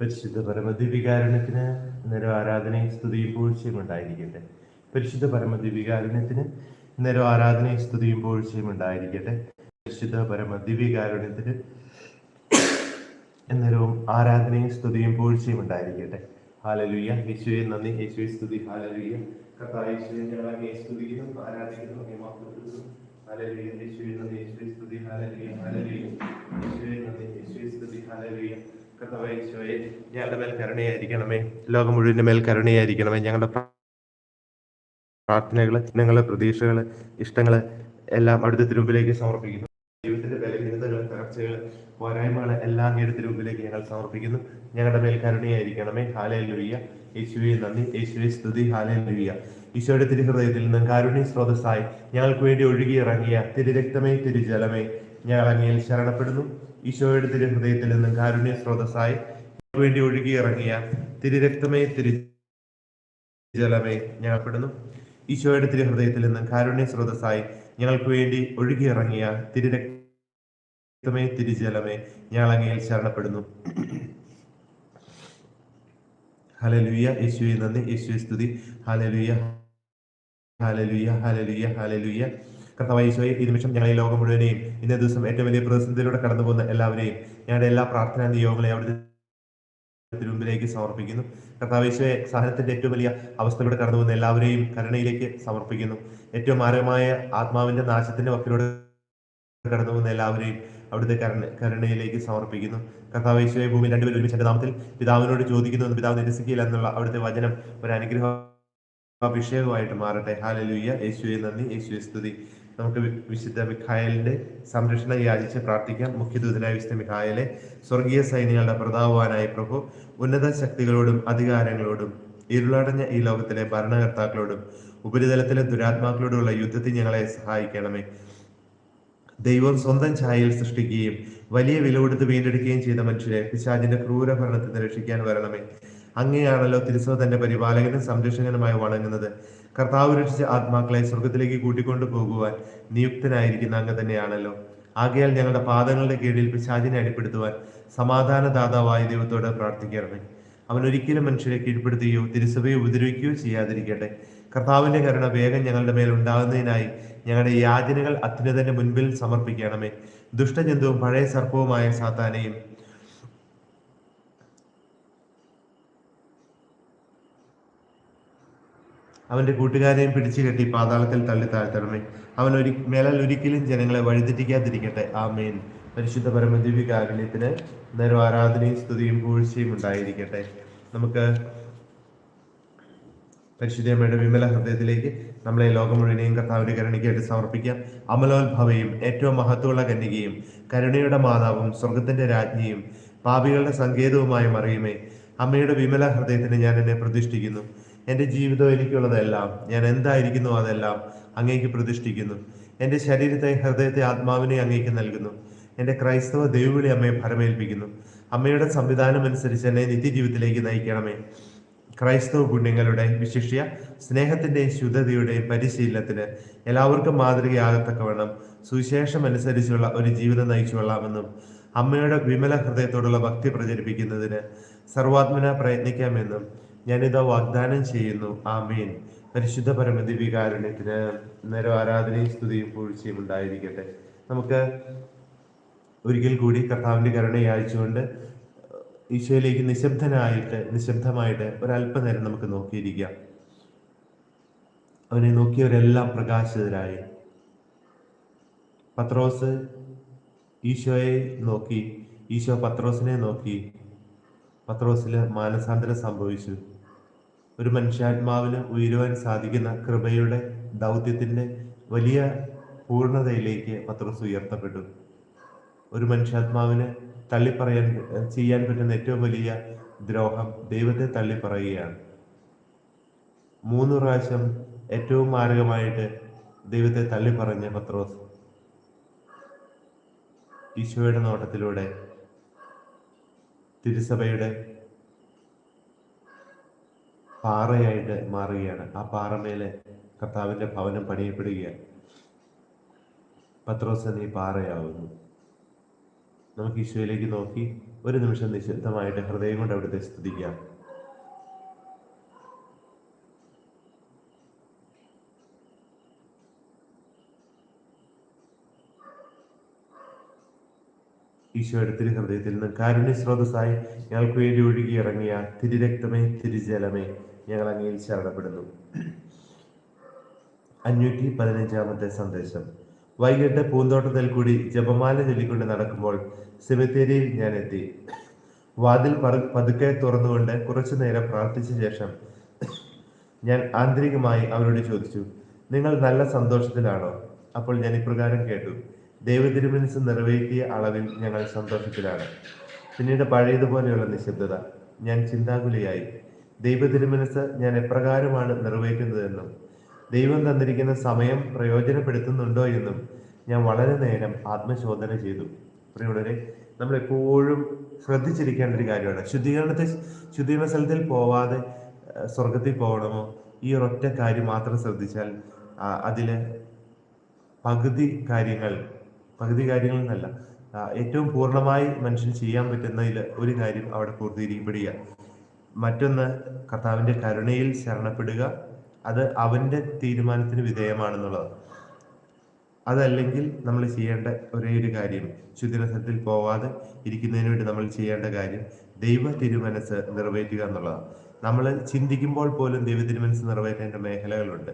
പരിശുദ്ധ പരമദിവികാരണത്തിന് നേരം ആരാധനയും സ്തുതിയും പൂഴ്ചയും ഉണ്ടായിരിക്കട്ടെ പരിശുദ്ധ പരമദിവികാരണത്തിന് നേരം ആരാധനയും സ്തുതിയും പൂഴ്ചയും ഉണ്ടായിരിക്കട്ടെ പരിശുദ്ധ പരമദിവികാരണത്തിന് എന്നേരവും ആരാധനയും സ്തുതിയും പൂഴ്ചയും ഉണ്ടായിരിക്കട്ടെ ഹാലലുയ്യ യേശുവെ നന്ദി. യേശുവെ സ്തുതി. ഹാലലുയ്യ കർത്താവ് യേശുവെ അങ്ങേ സ്തുതിക്കുന്നു. ആരാധിക്കുന്നു. മഹത്വപ്പെടുത്തുന്നു ഹാലലുയ്യ യേശുവെ നന്ദി. യേശുവെ സ്തുതി. ഹാലലുയ്യ ഹാലലുയ്യ യേശുവെ നന്ദി. യേശുവെ സ്തുതി. ഹാലലുയ്യ കർത്താവ് ഞങ്ങളുടെ മേൽ കരുണയായിരിക്കണമേ. ലോകം മുഴുവന്റെ മേൽ കരുണയായിരിക്കണമേ. ഞങ്ങളുടെ പ്രാർത്ഥനകൾ ഞങ്ങളുടെ പ്രതീക്ഷകൾ ഇഷ്ടങ്ങൾ എല്ലാം അടുത്ത തിരുമ്പിലേക്ക് സമർപ്പിക്കുന്നു. ജീവിതത്തിന്റെ ബലഹീനതകൾ തകർച്ചകൾ പോരായ്മകൾ എല്ലാം അങ്ങയുടെ തിരുമ്പിലേക്ക് ഞങ്ങൾ സമർപ്പിക്കുന്നു. ഞങ്ങളുടെ മേൽ കരുണയായിരിക്കണമേ. ഹാലയിൽ ലുയ്യ യേശുവെ നന്ദി. യേശുവെ സ്തുതി. ഹാലയിൽ ലുയ്യ ഈശോയുടെ തിരുഹൃദയത്തിൽ നിന്ന് കാരുണ്യ സ്രോതസ്സായി ഞങ്ങൾക്ക് വേണ്ടി ഒഴുകിയിറങ്ങിയ തിരുരക്തമേ തിരുജലമേ ഞങ്ങൾ അങ്ങയിൽ ശരണപ്പെടുന്നു. ഈശോയുടെ തിരുഹൃദയത്തിൽ നിന്ന് കാരുണ്യ സ്രോതസ്സായി വേണ്ടി ഒഴുകിയിറങ്ങിയ തിരുരക്തമേ തിരു ജലമേ ഞങ്ങൾപ്പെടുന്നു. ഈശോയുടെ തിരുഹൃദയത്തിൽ നിന്ന് കാരുണ്യ സ്രോതസ്സായി ഞങ്ങൾക്ക് വേണ്ടി ഒഴുകിയിറങ്ങിയ തിരുരക്തമേ തിരുജലമേ ഞങ്ങൾ അങ്ങയിൽ ശരണപ്പെടുന്നു. ഹലലുയ യേശുവെ നന്ദി. യേശുവെ സ്തുതി. ഹലലുയ ഹലലുയ ഹലലുയ ഹലലുയ കർത്താവ് ഈ നിമിഷം ഞങ്ങൾ ഈ ലോകം മുഴുവനെയും ഇന്നേ ദിവസം ഏറ്റവും വലിയ പ്രതിസന്ധിയിലൂടെ കടന്നു പോകുന്ന എല്ലാവരെയും ഞങ്ങളുടെ എല്ലാ പ്രാർത്ഥനാ നിയോഗങ്ങളെ അവിടുത്തെ തിരുമുമ്പിലേക്ക് സമർപ്പിക്കുന്നു. കർത്താവേശുവെ സഹനത്തിന്റെ ഏറ്റവും വലിയ അവസ്ഥയിലൂടെ കടന്നു പോകുന്ന എല്ലാവരെയും കരുണയിലേക്ക് സമർപ്പിക്കുന്നു. ഏറ്റവും മാരകമായ ആത്മാവിന്റെ നാശത്തിന്റെ വക്കിലൂടെ കടന്നു പോകുന്ന എല്ലാവരെയും അവിടുത്തെ കരുണ കരുണയിലേക്ക് സമർപ്പിക്കുന്നു. കർത്താവേശുവെ ഭൂമി രണ്ടുപേരും ഒരുമിച്ച് നാമത്തിൽ പിതാവിനോട് ചോദിക്കുന്നു പിതാവ് നിരസിക്കില്ല എന്നുള്ള അവിടുത്തെ വചനം ഒരു അനുഗ്രഹം അഭിഷേകമായിട്ട് മാറട്ടെ. ഹാലലുയ്യ. യേശുവെ നന്ദി. യേശുവെ സ്തുതി. നമുക്ക് വിശുദ്ധ മിഖായലിന്റെ സംരക്ഷണം യാചിച്ച് പ്രാർത്ഥിക്കാം. മുഖ്യദൂതനായ വിശുദ്ധ മിഖായലെ സ്വർഗീയ സൈന്യങ്ങളുടെ പ്രതാപവാനായ പ്രഭു ഉന്നത ശക്തികളോടും അധികാരങ്ങളോടും ഇരുളടഞ്ഞ ഈ ലോകത്തിലെ ഭരണകർത്താക്കളോടും ഉപരിതലത്തിലെ ദുരാത്മാക്കളോടുള്ള യുദ്ധത്തിൽ ഞങ്ങളെ സഹായിക്കണമേ. ദൈവം സ്വന്തം ഛായയിൽ സൃഷ്ടിക്കുകയും വലിയ വില കൊടുത്ത് വീണ്ടെടുക്കുകയും ചെയ്ത മനുഷ്യരെ പിശാചിന്റെ ക്രൂര ഭരണത്തിൽ രക്ഷിക്കാൻ വരണമേ. അങ്ങനെയാണല്ലോ തിരുസഭ തന്റെ പരിപാലകനും സംരക്ഷകനുമായി വണങ്ങുന്നത്. കർത്താവ് രക്ഷിച്ച ആത്മാക്കളെ സ്വർഗത്തിലേക്ക് കൂട്ടിക്കൊണ്ടു പോകുവാൻ നിയുക്തനായിരിക്കുന്ന അങ്ങ് തന്നെയാണല്ലോ. ആകയാൽ ഞങ്ങളുടെ പാദങ്ങളുടെ കീഴിൽ പിശാചിനെ അടിപ്പെടുത്തുവാൻ സമാധാനദാതാവായ ദൈവത്തോട് പ്രാർത്ഥിക്കണമേ. അവൻ ഒരിക്കലും മനുഷ്യരെ കീഴ്പ്പെടുത്തുകയോ തിരുസഭയെ ഉപദ്രവിക്കുകയോ ചെയ്യാതിരിക്കട്ടെ. കർത്താവിന്റെ കരുണ വേഗം ഞങ്ങളുടെ മേൽ ഉണ്ടാകുന്നതിനായി ഞങ്ങളുടെ യാചനകൾ അത്യുന്നതന്റെ മുൻപിൽ സമർപ്പിക്കണമേ. ദുഷ്ടജന്തുവും പഴയ സർപ്പവുമായ സാത്താനെയും അവന്റെ കൂട്ടുകാരെയും പിടിച്ചു കെട്ടി പാതാളത്തിൽ തള്ളി താഴ്ത്തണമേ. അവൻ ഒരു മേലാൽ ഒരിക്കലും ജനങ്ങളെ വഴിതെറ്റിക്കാതിരിക്കട്ടെ. ആ ആമേൻ. പരിശുദ്ധ പരമദിവികാരുണ്യത്തിന് നേരം ആരാധനയും സ്തുതിയും പൂഴ്ചയും ഉണ്ടായിരിക്കട്ടെ. നമുക്ക് പരിശുദ്ധമ്മയുടെ വിമല ഹൃദയത്തിലേക്ക് നമ്മളെ ലോകം മുഴുവനെയും കർത്താവിന്റെ കരുണയ്ക്കായിട്ട് സമർപ്പിക്കാം. അമലോത്ഭവയും ഏറ്റവും മഹത്വമുള്ള കന്യകയും കരുണയുടെ മാതാവും സ്വർഗത്തിന്റെ രാജ്ഞിയും പാപികളുടെ സങ്കേതവുമായി മറിയുമേ. അമ്മയുടെ വിമല ഹൃദയത്തിന് ഞാൻ എന്നെ പ്രതിഷ്ഠിക്കുന്നു. എന്റെ ജീവിതം എനിക്കുള്ളതെല്ലാം ഞാൻ എന്തായിരിക്കുന്നു അതെല്ലാം അങ്ങേക്ക് പ്രതിഷ്ഠിക്കുന്നു. എന്റെ ശരീരത്തെ ഹൃദയത്തെ ആത്മാവിനെ അങ്ങേക്ക് നൽകുന്നു. എന്റെ ക്രൈസ്തവ ദൈവവിളി അമ്മയെ ഭരമേൽപ്പിക്കുന്നു. അമ്മയുടെ സംവിധാനം അനുസരിച്ച് എന്നെ നിത്യജീവിതത്തിലേക്ക് നയിക്കണമേ. ക്രൈസ്തവ പുണ്യങ്ങളുടെ വിശിഷ്യ സ്നേഹത്തിന്റെയും ശുദ്ധതയുടെയും പരിശീലനത്തിന് എല്ലാവർക്കും മാതൃകയാകത്തക്കവണ്ണം സുവിശേഷം അനുസരിച്ചുള്ള ഒരു ജീവിതം നയിച്ചു നയിച്ചുകൊള്ളാമെന്നും അമ്മയുടെ വിമല ഹൃദയത്തോടുള്ള ഭക്തി പ്രചരിപ്പിക്കുന്നതിന് സർവാത്മന പ്രയത്നിക്കാമെന്നും ഞാനിത് വാഗ്ദാനം ചെയ്യുന്നു. ആമീൻ. പരിശുദ്ധ പരമദിവികാരുണ്യത്തിന് നേരം ആരാധനയും സ്തുതിയും പൂഴ്ചയും ഉണ്ടായിരിക്കട്ടെ. നമുക്ക് ഒരിക്കൽ കൂടി കർത്താവിന്റെ കരുണ യാചിച്ചുകൊണ്ട് ഈശോയിലേക്ക് നിശബ്ദനായിട്ട് നിശബ്ദമായിട്ട് ഒരല്പനേരം നമുക്ക് നോക്കിയിരിക്കാം. അവനെ നോക്കിയവരെല്ലാം പ്രകാശിതരായി. പത്രോസ് ഈശോയെ നോക്കി. ഈശോ പത്രോസിനെ നോക്കി. പത്രോസിൽ മാനസാന്തരം സംഭവിച്ചു. ഒരു മനുഷ്യാത്മാവിന് ഉയരുവാൻ സാധിക്കുന്ന കൃപയുടെ ദൗത്യത്തിന്റെ വലിയ പൂർണതയിലേക്ക് പത്രോസ് ഉയർത്തപ്പെട്ടു. ഒരു മനുഷ്യാത്മാവിന് തള്ളിപ്പറയാൻ ചെയ്യാൻ പറ്റുന്ന ഏറ്റവും വലിയ ദ്രോഹം ദൈവത്തെ തള്ളിപ്പറയുകയാണ്. മൂന്ന് പ്രാവശ്യം ഏറ്റവും മാരകമായിട്ട് ദൈവത്തെ തള്ളിപ്പറഞ്ഞ പത്രോസ് ഈശോയുടെ നോട്ടത്തിലൂടെ തിരുസഭയുടെ പാറയായിട്ട് മാറുകയാണ്. ആ പാറമേലെ കർത്താവിന്റെ ഭവനം പണിയപ്പെടുകയാണ്. പത്രോസ് നീ പാറയാവുന്നു. നമുക്ക് ഈശോയിലേക്ക് നോക്കി ഒരു നിമിഷം നിശബ്ദമായിട്ട് ഹൃദയം കൊണ്ട് അവിടുത്തെ സ്തുതിക്കാം. ഈശോ എടുത്തിൽ ഹൃദയത്തിൽ നിന്ന് കാരുണ്യ സ്രോതസ്സായി ഞങ്ങൾക്ക് വേണ്ടി ഒഴുകി ഇറങ്ങിയ തിരുരക്തമേ തിരുജലമേ. ഞങ്ങൾ അങ്ങയിൽ ശരണപ്പെടുന്നു. അഞ്ഞൂറ്റി പതിനഞ്ചാമത്തെ സന്ദേശം. വൈകിട്ട് പൂന്തോട്ടത്തിൽ കൂടി ജപമാല ചൊല്ലിക്കൊണ്ട് നടക്കുമ്പോൾ സെമിത്തേരിയിൽ ഞാൻ എത്തി. വാതിൽ പതുക്കെ തുറന്നുകൊണ്ട് കുറച്ചു നേരം പ്രാർത്ഥിച്ച ശേഷം ഞാൻ ആന്തരികമായി അവരോട് ചോദിച്ചു നിങ്ങൾ നല്ല സന്തോഷത്തിലാണോ? അപ്പോൾ ഞാൻ ഇപ്രകാരം കേട്ടു ദൈവതിരുമനസ് നിറവേറ്റിയ അളവിൽ ഞങ്ങൾ സന്തോഷത്തിലാണ്. പിന്നീട് പഴയതുപോലെയുള്ള നിശബ്ദത. ഞാൻ ചിന്താകുലിയായി. ദൈവതിരുമനസ് ഞാൻ എപ്രകാരമാണ് നിറവേറ്റുന്നതെന്നും ദൈവം തന്നിരിക്കുന്ന സമയം പ്രയോജനപ്പെടുത്തുന്നുണ്ടോ എന്നും ഞാൻ വളരെ നേരം ആത്മശോധന ചെയ്തു. പ്രിയമുള്ളവരെ നമ്മൾ എപ്പോഴും ശ്രദ്ധിച്ചിരിക്കേണ്ട ഒരു കാര്യമാണ്. ശുദ്ധീകരണത്തെ ശുദ്ധീകരണ സ്ഥലത്തിൽ പോവാതെ സ്വർഗത്തിൽ പോകണമോ? ഈ ഒരൊറ്റ കാര്യം മാത്രം ശ്രദ്ധിച്ചാൽ അതിൽ പകുതി കാര്യങ്ങൾ പകുതി കാര്യങ്ങൾ എന്നല്ല ഏറ്റവും പൂർണമായി മനുഷ്യൻ ചെയ്യാൻ പറ്റുന്നതിൽ ഒരു കാര്യം അവിടെ പൂർത്തീകരിക്കപ്പെടുക. മറ്റൊന്ന് കർത്താവിന്റെ കരുണയിൽ ശരണപ്പെടുക. അത് അവന്റെ തീരുമാനത്തിന് വിധേയമാണെന്നുള്ളത്. അതല്ലെങ്കിൽ നമ്മൾ ചെയ്യേണ്ട ഒരേ ഒരു കാര്യം ശുദ്ധിരസത്തിൽ പോവാതെ ഇരിക്കുന്നതിന് വേണ്ടി നമ്മൾ ചെയ്യേണ്ട കാര്യം ദൈവ തിരുമനസ് നിറവേറ്റുക എന്നുള്ളതാണ്. നമ്മൾ ചിന്തിക്കുമ്പോൾ പോലും ദൈവ തിരുമനസ് നിറവേറ്റേണ്ട മേഖലകളുണ്ട്.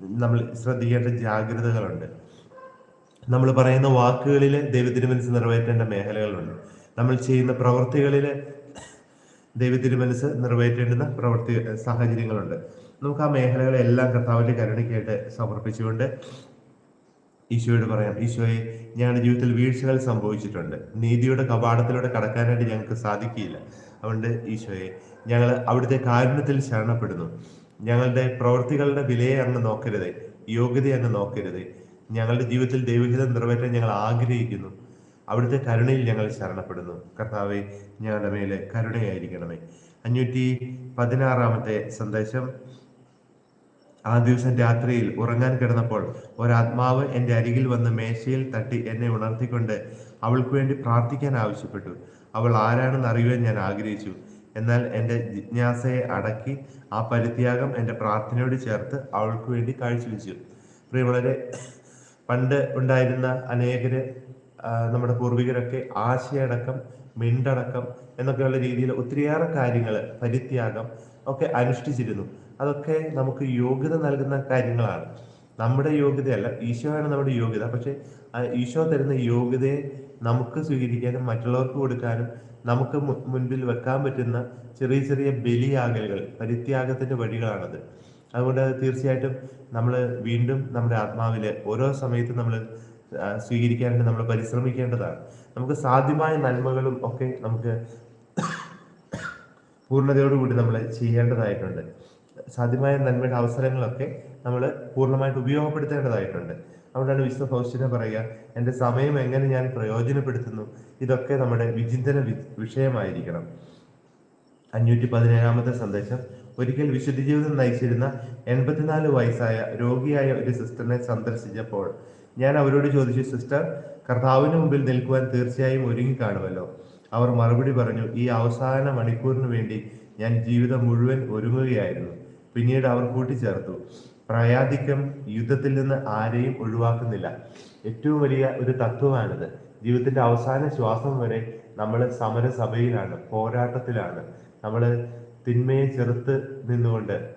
നമ്മൾ ശ്രദ്ധിക്കേണ്ട ജാഗ്രതകളുണ്ട്. നമ്മൾ പറയുന്ന വാക്കുകളിൽ ദൈവ തിരുമനസ് നിറവേറ്റേണ്ട മേഖലകളുണ്ട്. നമ്മൾ ചെയ്യുന്ന പ്രവൃത്തികളിൽ ദൈവ തിരുമനസ് നിറവേറ്റേണ്ടുന്ന പ്രവൃത്തി സാഹചര്യങ്ങളുണ്ട്. നമുക്ക് ആ മേഖലകളെല്ലാം കർത്താവിന്റെ കരുണയ്ക്കായിട്ട് സമർപ്പിച്ചുകൊണ്ട് ഈശോയോട് പറയാം ഈശോയെ ഞാൻ ജീവിതത്തിൽ വീഴ്ചകൾ സംഭവിച്ചിട്ടുണ്ട്. നീതിയുടെ കവാടത്തിലൂടെ കടക്കാനായിട്ട് ഞങ്ങൾക്ക് സാധിക്കില്ല അതുകൊണ്ട് ഈശോയെ ഞങ്ങൾ അവിടുത്തെ കാരുണ്യത്തിൽ ശരണപ്പെടുന്നു. ഞങ്ങളുടെ പ്രവൃത്തികളുടെ വിലയെ അങ്ങ് നോക്കരുത്. യോഗ്യത അങ്ങ് നോക്കരുത്. ഞങ്ങളുടെ ജീവിതത്തിൽ ദൈവഹിതം നിറവേറ്റാൻ ഞങ്ങൾ ആഗ്രഹിക്കുന്നു. അവിടുത്തെ കരുണയിൽ ഞങ്ങൾ ശരണപ്പെടുന്നു. കർത്താവെ ഞങ്ങളുടെ മേലെ കരുണയായിരിക്കണമേ. അഞ്ഞൂറ്റി പതിനാറാമത്തെ സന്ദേശം. ആ ദിവസം രാത്രിയിൽ ഉറങ്ങാൻ കിടന്നപ്പോൾ ഒരാത്മാവ് എന്റെ അരികിൽ വന്ന് മേശയിൽ തട്ടി എന്നെ ഉണർത്തിക്കൊണ്ട് അവൾക്ക് വേണ്ടി പ്രാർത്ഥിക്കാൻ ആവശ്യപ്പെട്ടു. അവൾ ആരാണെന്ന് അറിയുവാൻ ഞാൻ ആഗ്രഹിച്ചു. എന്നാൽ എന്റെ ജിജ്ഞാസയെ അടക്കി ആ പരിത്യാഗം എന്റെ പ്രാർത്ഥനയോട് ചേർത്ത് അവൾക്ക് വേണ്ടി കാഴ്ചവെച്ചു. പ്രിയമുള്ളവരെ പണ്ട് ഉണ്ടായിരുന്ന അനേകര് നമ്മുടെ പൂർവികരൊക്കെ ആശയടക്കം മിണ്ടടക്കം എന്നൊക്കെയുള്ള രീതിയിൽ ഒത്തിരിയേറെ കാര്യങ്ങൾ പരിത്യാഗം ഒക്കെ അനുഷ്ഠിച്ചിരുന്നു. അതൊക്കെ നമുക്ക് യോഗ്യത നൽകുന്ന കാര്യങ്ങളാണ്. നമ്മുടെ യോഗ്യതയല്ല ഈശോയാണ് നമ്മുടെ യോഗ്യത. പക്ഷെ ഈശോ തരുന്ന യോഗ്യതയെ നമുക്ക് സ്വീകരിക്കാനും മറ്റുള്ളവർക്ക് കൊടുക്കാനും നമുക്ക് മുൻപിൽ വെക്കാൻ പറ്റുന്ന ചെറിയ ചെറിയ ബലിയാകലുകൾ പരിത്യാഗത്തിന്റെ വഴികളാണത്. അതുകൊണ്ട് തീർച്ചയായിട്ടും നമ്മൾ വീണ്ടും നമ്മുടെ ആത്മാവിൽ ഓരോ സമയത്തും നമ്മൾ സ്വീകരിക്കാനായിട്ട് നമ്മൾ പരിശ്രമിക്കേണ്ടതാണ്. നമുക്ക് സാധ്യമായ നന്മകളും ഒക്കെ നമുക്ക് പൂർണതയോടുകൂടി നമ്മൾ ചെയ്യേണ്ടതായിട്ടുണ്ട്. സാധ്യമായ നന്മയുടെ അവസരങ്ങളൊക്കെ നമ്മൾ പൂർണമായിട്ട് ഉപയോഗപ്പെടുത്തേണ്ടതായിട്ടുണ്ട്. അതുകൊണ്ടാണ് വിശ്വ ഫൗസ്റ്റിനെ പറയുക എന്റെ സമയം എങ്ങനെ ഞാൻ പ്രയോജനപ്പെടുത്തുന്നു? ഇതൊക്കെ നമ്മുടെ വിചിന്തന വിഷയമായിരിക്കണം. അഞ്ഞൂറ്റി പതിനേഴാമത്തെ സന്ദേശം. ഒരിക്കൽ വിശുദ്ധ ജീവിതം നയിച്ചിരുന്ന എൺപത്തിനാല് വയസ്സായ രോഗിയായ ഒരു സിസ്റ്ററിനെ സന്ദർശിച്ചപ്പോൾ ഞാൻ അവരോട് ചോദിച്ചു സിസ്റ്റർ കർത്താവിന് മുമ്പിൽ നിൽക്കുവാൻ തീർച്ചയായും ഒരുങ്ങി കാണുമല്ലോ അവർ മറുപടി പറഞ്ഞു ഈ അവസാന മണിക്കൂറിന് വേണ്ടി ഞാൻ ജീവിതം മുഴുവൻ ഒരുങ്ങുകയായിരുന്നു. പിന്നീട് അവർ കൂട്ടിച്ചേർത്തു. പ്രയാധിക്യം യുദ്ധത്തിൽ നിന്ന് ആരെയും ഒഴിവാക്കുന്നില്ല. ഏറ്റവും വലിയ ഒരു തത്വമാണിത്. ജീവിതത്തിന്റെ അവസാന ശ്വാസം വരെ നമ്മൾ സമരസഭയിലാണ് പോരാട്ടത്തിലാണ്. നമ്മൾ തിന്മയെ ചെറുത്ത് നിന്നുകൊണ്ട്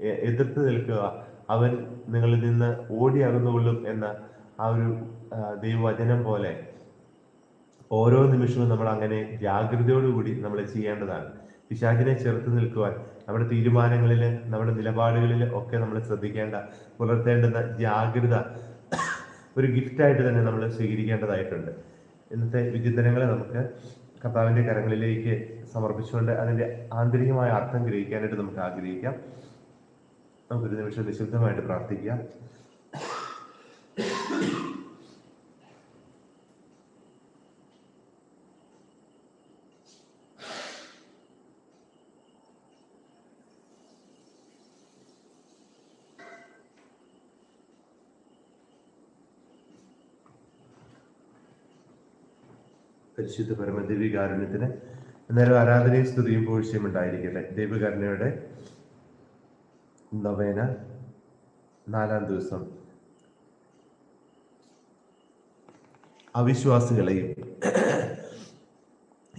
എ- എതിർത്ത് നിൽക്കുക അവൻ നിങ്ങളിൽ നിന്ന് ഓടി അകന്നുകൊള്ളും എന്ന ആ ഒരു ദൈവവചനം പോലെ ഓരോ നിമിഷവും നമ്മൾ അങ്ങനെ ജാഗ്രതയോടുകൂടി നമ്മൾ ചെയ്യേണ്ടതാണ്. പിശാചിനെ ചെറുത്ത് നിൽക്കുവാൻ നമ്മുടെ തീരുമാനങ്ങളിൽ നമ്മുടെ നിലപാടുകളിൽ ഒക്കെ നമ്മൾ ശ്രദ്ധിക്കേണ്ട പുലർത്തേണ്ടുന്ന ജാഗ്രത ഒരു ഗിഫ്റ്റായിട്ട് തന്നെ നമ്മൾ സ്വീകരിക്കേണ്ടതായിട്ടുണ്ട്. ഇന്നത്തെ വിചിന്തനങ്ങളെ നമുക്ക് കർത്താവിന്റെ കരങ്ങളിലേക്ക് സമർപ്പിച്ചുകൊണ്ട് അതിന്റെ ആന്തരികമായ അർത്ഥം ഗ്രഹിക്കാനായിട്ട് നമുക്ക് ആഗ്രഹിക്കാം. നമുക്കൊരു നിമിഷം നിശബ്ദമായിട്ട് പ്രാർത്ഥിക്കാം. പരിശുദ്ധ പരമദേവി കാരുണ്യത്തിന് അന്നേരം ആരാധനയും സ്തുതിയും പോഴ്ചയും ഉണ്ടായിരിക്കട്ടെ ദൈവകരുണയുടെ നവേന നാലാം ദിവസം. അവിശ്വാസികളെയും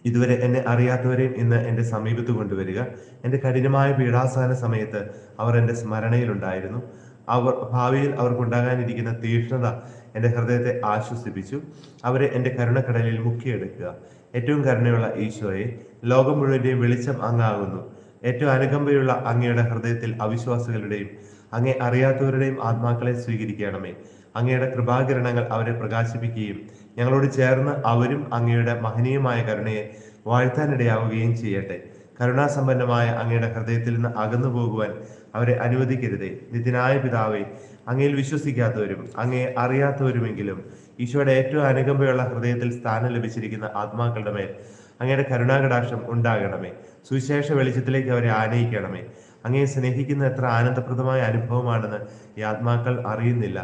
ഇതുവരെ എന്നെ അറിയാത്തവരെയും ഇന്ന് എന്റെ സമീപത്ത് കൊണ്ടുവരിക. എന്റെ കഠിനമായ പീഡാസഹന സമയത്ത് അവർ എന്റെ സ്മരണയിലുണ്ടായിരുന്നു. അവർ ഭാവിയിൽ അവർക്കുണ്ടാകാനിരിക്കുന്ന തീഷ്ണത എന്റെ ഹൃദയത്തെ ആശ്വസിപ്പിച്ചു. അവരെ എന്റെ കരുണക്കടലിൽ മുക്കിയെടുക്കുക. ഏറ്റവും കരുണയുള്ള ഈശോയെ ലോകം മുഴുവന്റെയും വെളിച്ചം അങ്ങാകുന്നു ഏറ്റവും അനുകമ്പയുള്ള അങ്ങയുടെ ഹൃദയത്തിൽ അവിശ്വാസികളുടെയും അങ്ങേ അറിയാത്തവരുടെയും ആത്മാക്കളെ സ്വീകരിക്കണമേ. അങ്ങയുടെ കൃപാകിരണങ്ങൾ അവരെ പ്രകാശിപ്പിക്കുകയും ഞങ്ങളോട് ചേർന്ന് അവരും അങ്ങയുടെ മഹനീയമായ കരുണയെ വാഴ്ത്താനിടയാവുകയും ചെയ്യട്ടെ. കരുണാസമ്പന്നമായ അങ്ങയുടെ ഹൃദയത്തിൽ നിന്ന് അകന്നു പോകുവാൻ അവരെ അനുവദിക്കരുതേ. നിതിനായ പിതാവെ അങ്ങയിൽ വിശ്വസിക്കാത്തവരും അങ്ങയെ അറിയാത്തവരുമെങ്കിലും ഈശോയുടെ ഏറ്റവും അനുകമ്പയുള്ള ഹൃദയത്തിൽ സ്ഥാനം ലഭിച്ചിരിക്കുന്ന ആത്മാക്കളുടെ മേൽ അങ്ങയുടെ കരുണാകടാക്ഷം ഉണ്ടാകണമേ. സുവിശേഷ വെളിച്ചത്തിലേക്ക് അവരെ ആനയിക്കണമേ. അങ്ങയെ സ്നേഹിക്കുന്ന എത്ര ആനന്ദപ്രദമായ അനുഭവമാണെന്ന് ഈ ആത്മാക്കൾ അറിയുന്നില്ല.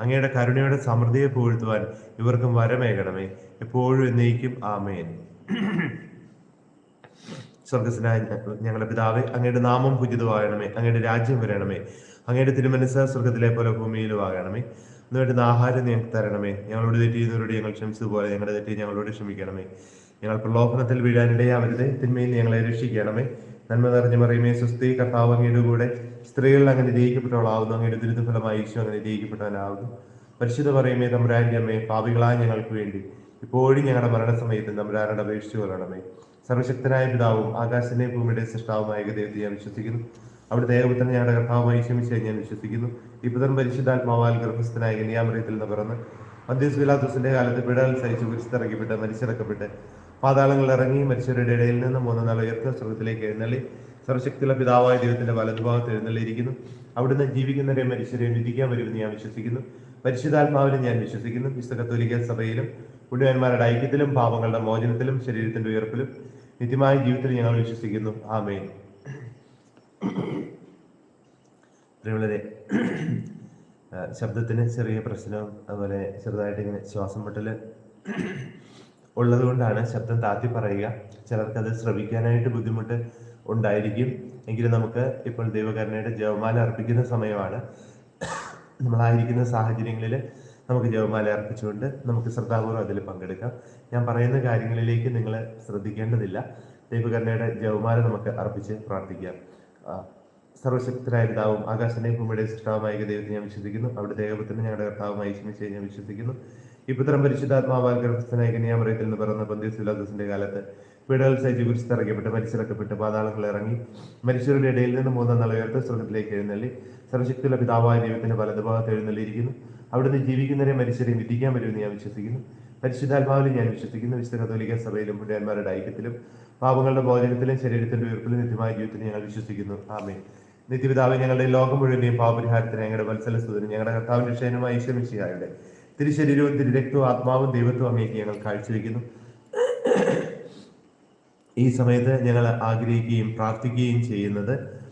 അങ്ങയുടെ കരുണയുടെ സമൃദ്ധിയെ പുകഴ്ത്തുവാൻ ഇവർക്കും വരമേകണമേ. എപ്പോഴും എന്നേക്കും ആമേൻ. സ്വർഗസ്നായ ഞങ്ങളുടെ പിതാവേ അങ്ങയുടെ നാമം പൂജിതമാകണമേ. അങ്ങയുടെ രാജ്യം വരണമേ. അങ്ങയുടെ തിരുമനസ് സ്വർഗത്തിലെ പോലെ ഭൂമിയിലും ആകണമേ എന്ന് ആഹാരം ഞങ്ങൾക്ക് തരണമേ. ഞങ്ങളോട് തെറ്റിയുന്നവരോട് ഞങ്ങൾ ക്ഷമിച്ചതുപോലെ ഞങ്ങളുടെ തെറ്റി ഞങ്ങളോട് ക്ഷമിക്കണമേ. ഞങ്ങൾ പ്രലോഭനത്തിൽ വീഴാനിടയാവരുത് തിന്മയിൽ ഞങ്ങളെ രക്ഷിക്കണമേ. നന്മ നിറഞ്ഞ മറിയുമേ. സുസ്ഥി കർത്താവ് അങ്ങയുടെ കൂടെ സ്ത്രീകളിൽ അങ്ങനെ ജയിക്കപ്പെട്ടവളാവുന്നു അങ്ങയുടെ ദുരിതഫലമായി ഈശോ അങ്ങനെ ജയിക്കപ്പെട്ടവനാവുന്നു പരിശുദ്ധ പറയുമേ തമ്പുരാന്റെ അമ്മേ പാപികളായ ഞങ്ങൾക്ക് വേണ്ടി ഇപ്പോഴും ഞങ്ങളുടെ മരണസമയത്ത് തമ്പുരാനോട് അപേക്ഷിച്ചു കൊള്ളണമേ. സർവശക്തനായ പിതാവും ആകാശനെ ഭൂമിയുടെ സൃഷ്ടാവുമായ ദൈവത്തെ ഞാൻ വിശ്വസിക്കുന്നു. അവിടുത്തെ ഏകപുത്രൻ ഞങ്ങളുടെ കർത്താവുമായി ക്ഷമിച്ച് ഞാൻ വിശ്വസിക്കുന്നു. ഈ പുത്രൻ പരിശുദ്ധാത്മാവാൽ ഗർഭസ്ഥനായ കന്യാമറിയത്തിൽ നിന്ന് പിറന്ന് മധ്യസ്വിലാത്തുസിന്റെ കാലത്ത് പിടകൾ സഹിച്ച് കുരിശിറക്കപ്പെട്ട് മരിച്ചിറക്കപ്പെട്ട് പാതാളങ്ങളിൽ ഇറങ്ങി മരിച്ചവരുടെ ഇടയിൽ നിന്ന് മൂന്ന് നാൾ ഉയർത്ത സ്വർഗത്തിലേക്ക് എഴുന്നള്ളി. സർവശക്തിയുള്ള പിതാവായ ദൈവത്തിന്റെ വലതുഭാഗത്ത് എഴുന്നള്ളിയിരിക്കുന്നു. അവിടുന്ന് ജീവിക്കുന്നവരെയും മരിച്ചവരെയും വിധിക്കാൻ വരുമെന്ന് ഞാൻ വിശ്വസിക്കുന്നു. പരിശുദ്ധാത്മാവിലും ഞാൻ വിശ്വസിക്കുന്നു. വിശുദ്ധ സഭയിലും പുണ്യവന്മാരുടെ ഐക്യത്തിലും പാപങ്ങളുടെ മോചനത്തിലും ശരീരത്തിന്റെ ഉയർപ്പിലും നിത്യമായ ജീവിതത്തിൽ ഞങ്ങൾ വിശ്വസിക്കുന്നു. ആമേൻ. മേൽ വളരെ ശബ്ദത്തിന് ചെറിയ പ്രശ്നം അതുപോലെ ചെറുതായിട്ട് ഇങ്ങനെ ശ്വാസം മുട്ടൽ. ഉള്ളത് കൊണ്ടാണ് ശബ്ദം താത്തി പറയുക. ചിലർക്ക് അത് ശ്രവിക്കാനായിട്ട് ബുദ്ധിമുട്ട് ഉണ്ടായിരിക്കും. എങ്കിലും നമുക്ക് ഇപ്പോൾ ദൈവകരുണയുടെ ജവമാല അർപ്പിക്കുന്ന സമയമാണ്. നമ്മളായിരിക്കുന്ന സാഹചര്യങ്ങളിൽ നമുക്ക് ജവമാല അർപ്പിച്ചുകൊണ്ട് നമുക്ക് ശ്രദ്ധാപൂർവം അതിൽ പങ്കെടുക്കാം. ഞാൻ പറയുന്ന കാര്യങ്ങളിലേക്ക് നിങ്ങൾ ശ്രദ്ധിക്കേണ്ടതില്ല. ദൈവകരുണയുടെ ജവമാല നമുക്ക് അർപ്പിച്ച് പ്രാർത്ഥിക്കാം. സർവശക്തരായ പിതാവും ആകാശനെയും ഭൂമിയുടെ സൃഷ്ടാവുമായ ദൈവത്തെ ഞാൻ വിശ്വസിക്കുന്നു. അവിടുത്തെ ഏകപുത്രനെ ഞങ്ങളുടെ കർത്താവുമായി ഞാൻ വിശ്വസിക്കുന്നു. ഈ പുത്രം പരിശുദ്ധാത്മാവാൽ ഗർഭസ്ഥനായ കന്യാമറിയത്തിൽ നിന്ന് പിറന്ന പന്തിസിലാദസിന്റെ കാലത്ത് വീടുകൾ സഹിച്ച് കുരിശിറക്കപ്പെട്ട് മരിച്ചിറക്കപ്പെട്ട് പാതാളങ്ങൾ ഇറങ്ങി മരിച്ചവരുടെ ഇടയിൽ നിന്ന് മൂന്നാം നാൾ ഉയർത്ത സ്വർഗത്തിലേക്ക് എഴുന്നള്ളി. സർവശക്തിയുള്ള പിതാവായ ദൈവത്തിന്റെ വലതുഭാഗത്ത് എഴുന്നള്ളിയിരിക്കുന്നു. അവിടുന്ന് ജീവിക്കുന്നവരെ മരിച്ചവരെയും വിധിക്കാൻ വരുമെന്ന് ഞാൻ വിശ്വസിക്കുന്നു. പരിശുദ്ധാത്മാവിലും ഞാൻ വിശ്വസിക്കുന്നു. വിശുദ്ധ സഭയിലും പുണ്യന്മാരുടെ ഐക്യത്തിലും പാപങ്ങളുടെ ഭോജനത്തിലും ശരീരത്തിന്റെ ഉയർപ്പിലും നിത്യമായ ജീവിതത്തിൽ ഞങ്ങൾ വിശ്വസിക്കുന്നു. ആമേ നിത്യപിതാവ് ഞങ്ങളുടെ ലോകം മുഴുവനെയും പാപപരിഹാരത്തിന് ഞങ്ങളുടെ വത്സലസ്തുതിന് ഞങ്ങളുടെ കർത്താവിന്റെ ക്ഷേമമായ ഈശ്വമിശിയായുടെ തിരു രക്തവും ആത്മാവും ദൈവത്വം അമ്മയ്ക്ക് ഞങ്ങൾ കാഴ്ചവെക്കുന്നു. ഈ സമയത്ത് ഞങ്ങൾ ആഗ്രഹിക്കുകയും പ്രാർത്ഥിക്കുകയും ചെയ്യുന്നത്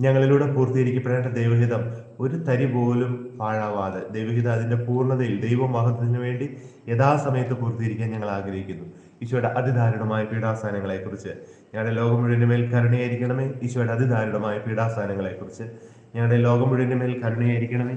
ഞങ്ങളിലൂടെ പൂർത്തീകരിക്കപ്പെടേണ്ട ദൈവഹിതം ഒരു തരി പോലും പാഴാവാതെ ദൈവഹിതം അതിന്റെ പൂർണതയിൽ ദൈവമഹത്വത്തിന് വേണ്ടി യഥാസമയത്ത് പൂർത്തീകരിക്കാൻ ഞങ്ങൾ ആഗ്രഹിക്കുന്നു. ഈശോയുടെ അതിദാരുണമായ പീഡാസ്ഥാനങ്ങളെ കുറിച്ച് ഞങ്ങളുടെ ലോകം മുഴുവന്റെ മേൽ കരുണയായിരിക്കണമേ. ഈശോയുടെ അതിദാരുണമായ പീഡാസ്ഥാനങ്ങളെ കുറിച്ച് ഞങ്ങളുടെ ലോകം മുഴുവന്റെ മേൽ കരുണയായിരിക്കണമേ.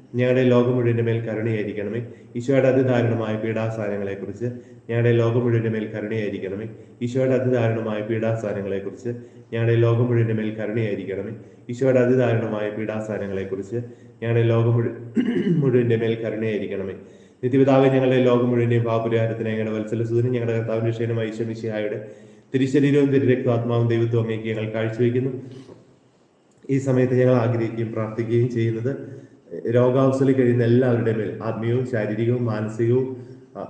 ഞങ്ങളുടെ ലോകം മുഴുവന്റെ മേൽ കരുണയായിരിക്കണമേ. ഈശോയുടെ അതിദാരുണമായ പീഡാസാരങ്ങളെക്കുറിച്ച് ഞങ്ങളുടെ ലോകം മുഴുവന്റെ മേൽ കരുണയായിരിക്കണമേ. ഈശോയുടെ അതിദാരുണമായ പീഡാസാരങ്ങളെക്കുറിച്ച് ഞങ്ങളുടെ ലോകം മുഴുവന്റെ മേൽ കരുണയായിരിക്കണമേ. ഈശോയുടെ അതിദാരുണമായ പീഡാസാരങ്ങളെക്കുറിച്ച് ഞങ്ങളുടെ ലോകം മുഴു മുഴുവന്റെ മേൽ കരുണയായിരിക്കണമേ. നിത്യപിതാവ് ഞങ്ങളുടെ ലോകം മുഴുവന്റെയും പാപുരാരത്തിന് ഞങ്ങളുടെ വത്സലസുതനും ഞങ്ങളുടെ കർത്താവിന്റെ ക്ഷേനമായ ഈശ്വമിശിഹായുടെ തിരുശരീരവും തിരുരക്താത്മാവും ദൈവത്വം അങ്ങേക്ക് ഞങ്ങൾ കാഴ്ചവെക്കുന്നു ഈ സമയത്ത് ഞങ്ങൾ ആഗ്രഹിക്കുകയും പ്രാർത്ഥിക്കുകയും ചെയ്യുന്നത് രോഗാവസ്ഥയിൽ കഴിയുന്ന എല്ലാവരുടെ മേൽ ആത്മീയവും ശാരീരികവും മാനസികവും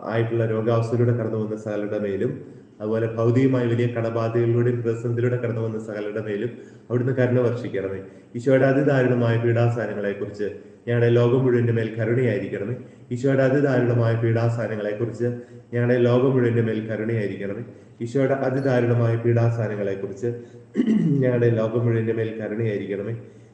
ആയിട്ടുള്ള രോഗാവസ്ഥയിലൂടെ കടന്നു പോകുന്ന സകലരുടെ മേലും അതുപോലെ ഭൗതികമായി വലിയ കടബാധകളിലൂടെയും പ്രതിസന്ധിയിലൂടെ കടന്നു വന്ന സകലരുടെ മേലും അവിടുന്ന് കരുണ വർഷിക്കണമേ. ഈശോയുടെ അതിദാരുണമായ പീഡാസാനങ്ങളെ കുറിച്ച് ഞങ്ങളുടെ ലോകം മുഴുവന്റെ മേൽ കരുണയായിരിക്കണമേ. ഈശോയുടെ അതിദാരുണമായ പീഡാസാനങ്ങളെ കുറിച്ച് ഞങ്ങളുടെ ലോകം മുഴുവന്റെ മേൽ കരുണയായിരിക്കണമേ. ഈശോയുടെ അതിദാരുണമായ പീഡാസാനങ്ങളെ കുറിച്ച് ഞങ്ങളുടെ ലോകം മുഴുവന്റെ മേൽ കരുണയായിരിക്കണമേ.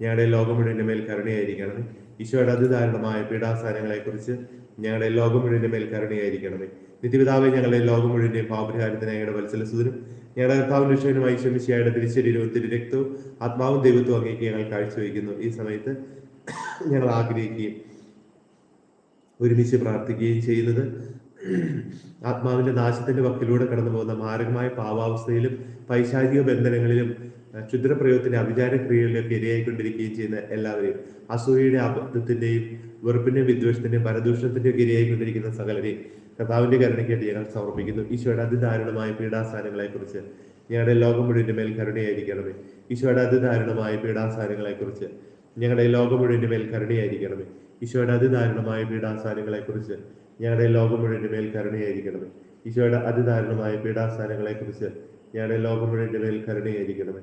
ഞങ്ങളുടെ ലോകം മുഴുവന്റെ മേൽ കരുണയായിരിക്കണമേ. ഈശോയുടെ അതിദാരുണമായ പീഡാസാനങ്ങളെ കുറിച്ച് ഞങ്ങളുടെ ലോകം മുഴുവന്റെ മേൽ കരുണയായിരിക്കണമേ. നിത്യപിതാവെ ഞങ്ങളുടെ ലോകം മുഴുവന്റെ ഞങ്ങളുടെ വത്സലസൂരും ഞങ്ങളുടെ കർത്താവും രക്ഷകനുമായി തിരിച്ചടിയിലും തിരിശരീരവും തിരുരക്തവും ആത്മാവും ദൈവത്വവും അങ്ങേക്ക് ഞങ്ങൾ കാഴ്ചവെക്കുന്നു ഈ സമയത്ത് ഞങ്ങൾ ആഗ്രഹിക്കുകയും ഒരുമിച്ച് പ്രാർത്ഥിക്കുകയും ചെയ്യുന്നത് ആത്മാവിന്റെ നാശത്തിന്റെ വക്കിലൂടെ കടന്നു പോകുന്ന മാരകമായ പാവാവസ്ഥയിലും പൈശാചിക ബന്ധനങ്ങളിലും ക്ഷുദ്രപ്രയോഗത്തിന്റെ അഭിചാര ക്രിയകളിലൊക്കെ ഇരയായിക്കൊണ്ടിരിക്കുകയും ചെയ്യുന്ന എല്ലാവരെയും അസൂയയുടെ അബദ്ധത്തിന്റെയും വെറുപ്പിന്റെയും വിദ്വേഷത്തിന്റെയും പരദൂഷണത്തിന്റെയും ഒക്കെ ഇരയായിക്കൊണ്ടിരിക്കുന്ന സകലരെയും കർത്താവിന്റെ കരുണയ്ക്കായിട്ട് ഞങ്ങൾ സമർപ്പിക്കുന്നു. ഈശോയുടെ അതിദാരുണമായ പീഡാസ്ഥാനങ്ങളെ കുറിച്ച് ഞങ്ങളുടെ ലോകം മുഴുവന്റെ മേൽ കരുണയായിരിക്കണമേ. ഈശോയുടെ അതിദാരുണമായ പീഡാസ്ഥാനങ്ങളെ കുറിച്ച് ഞങ്ങളുടെ ലോകം മുഴുവന്റെ മേൽ കരുണയായിരിക്കണമേ. ഈശോയുടെ അതിദാരുണമായ പീഡാസ്ഥാനങ്ങളെ കുറിച്ച് ഞങ്ങളുടെ ലോകം മുഴുവന്റെ മേൽ കരുണയായിരിക്കണമേ. ഈശോയുടെ അതിദാരുണമായ പീഡാസ്ഥാനങ്ങളെ കുറിച്ച് ഞങ്ങളുടെ ലോകം മുഴുവന്റെ മേൽ കരുണയായിരിക്കണമേ.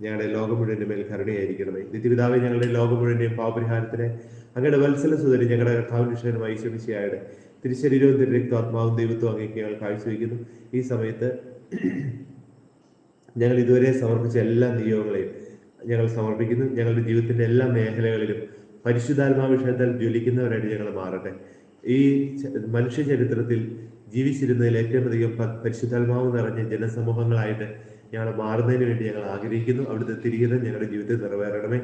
ഞങ്ങളുടെ ലോകം മുഴുവന്റെ മേൽ കരുണയായിരിക്കണമേ. നിത്യപിതാവെ ഞങ്ങളുടെ ലോകം മുഴുവന്റെയും പാപരിഹാരത്തിന് അങ്ങയുടെ വത്സല സുതരി ഞങ്ങളുടെ കർത്താവിൻ വിഷയനുമായി ശമിശയായുടെ തിരുശരീരവും തിരുരക്തവും ആത്മാവും ദൈവത്വം അങ്ങേക്ക് ഞങ്ങൾ കാഴ്ചവെക്കുന്നു ഈ സമയത്ത് ഞങ്ങൾ ഇതുവരെ സമർപ്പിച്ച എല്ലാ നിയോഗങ്ങളെയും ഞങ്ങൾ സമർപ്പിക്കുന്നു. ഞങ്ങളുടെ ജീവിതത്തിന്റെ എല്ലാ മേഖലകളിലും പരിശുദ്ധാത്മാ വിഷയത്താൽ ജ്വലിക്കുന്നവരായിട്ട് ഞങ്ങൾ മാറട്ടെ. ഈ മനുഷ്യ ചരിത്രത്തിൽ ജീവിച്ചിരുന്നതിൽ ഏറ്റവും അധികം പരിശുദ്ധാത്മാവ് നിറഞ്ഞ ജനസമൂഹങ്ങളായിട്ട് ഞങ്ങൾ മാറുന്നതിന് വേണ്ടി ഞങ്ങൾ ആഗ്രഹിക്കുന്നു. അവിടുത്തെ തിരികെ ഞങ്ങളുടെ ജീവിതത്തിൽ നിറവേറണമേ.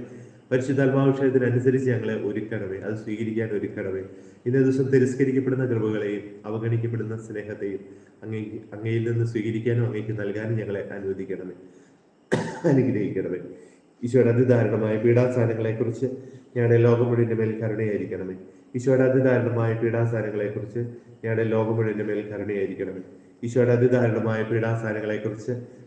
പരിശുദ്ധാത്മാവിഷയത്തിനനുസരിച്ച് ഞങ്ങളെ ഒരുക്കണമേ. അത് സ്വീകരിക്കാൻ ഒരുക്കണമേ. ഇന്നേ ദിവസം തിരസ്കരിക്കപ്പെടുന്ന കൃപകളെയും അവഗണിക്കപ്പെടുന്ന സ്നേഹത്തെയും അങ്ങേ അങ്ങയിൽ നിന്ന് സ്വീകരിക്കാനും അങ്ങേക്ക് നൽകാനും ഞങ്ങളെ അനുവദിക്കണമേ. അനുഗ്രഹിക്കണമേ. ഈശോയുടെ അതിദാരുണമായ പീഡാസ്ഥാനങ്ങളെക്കുറിച്ച് ഞങ്ങളുടെ ലോകം മേൽ കരുണയായിരിക്കണമേ. ഈശോയുടെ അതിദാരുണമായ പീഡാസ്ഥാനങ്ങളെക്കുറിച്ച് ഞങ്ങളുടെ ലോകം മേൽ കരുണയായിരിക്കണമേ. ഈശോയുടെ അതിദാരുണമായ പീഡാസ്ഥാനങ്ങളെ കുറിച്ച്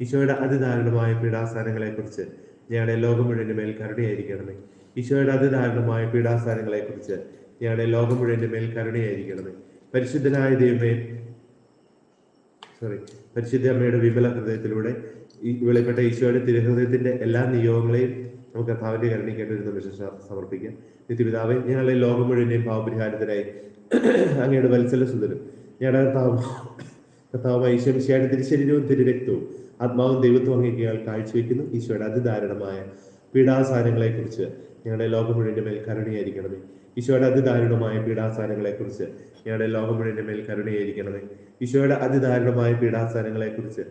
ഈശോയുടെ അതിദാരുണമായ പീഡാസ്ഥാനങ്ങളെക്കുറിച്ച് ഞങ്ങളുടെ ലോകം മുഴുവന്റെ മേൽ കരുണയായിരിക്കണമേ. ഈശോയുടെ അതിദാരുണമായ പീഡാസ്ഥാനങ്ങളെക്കുറിച്ച് ഞങ്ങളുടെ ലോകം മുഴുവന്റെ മേൽ കരുണയായിരിക്കണമേ. പരിശുദ്ധനായ ദൈവമേ സോറി പരിശുദ്ധ അമ്മയുടെ വിമല ഹൃദയത്തിലൂടെ ഈ വിളിപ്പെട്ട ഈശോയുടെ തിരുഹൃദയത്തിന്റെ എല്ലാ നിയോഗങ്ങളെയും നമുക്ക് കർത്താവിന്റെ കരുണിക്കേണ്ട ഒരു നിമിഷം സമർപ്പിക്കാം. നിത്യപിതാവെ ഞങ്ങളെ ലോകം മുഴുവനെയും പാവപരിഹാരത്തിനായി അങ്ങയുടെ വത്സല സുന്ദരം ഞങ്ങളുടെ കർത്താവ് കർത്താവ് ഈശ്വരശിയായുടെ തിരുശരീരവും തിരുരക്തവും ആത്മാവും ദൈവത്വം ഞങ്ങൾ കാഴ്ചവെക്കുന്നു ഈശോയുടെ അതിദാരുണമായ പീഡാസാരങ്ങളെ കുറിച്ച് ഞങ്ങളുടെ ലോകം മേൽ കരുണയായിരിക്കണമേ. ഈശോയുടെ അതിദാരുണമായ പീഡാസാരങ്ങളെ കുറിച്ച് ഞങ്ങളുടെ ലോകം മേൽ കരുണയായിരിക്കണമേ. ഈശോയുടെ അതിദാരുണമായ പീഡാസാരങ്ങളെ കുറിച്ച്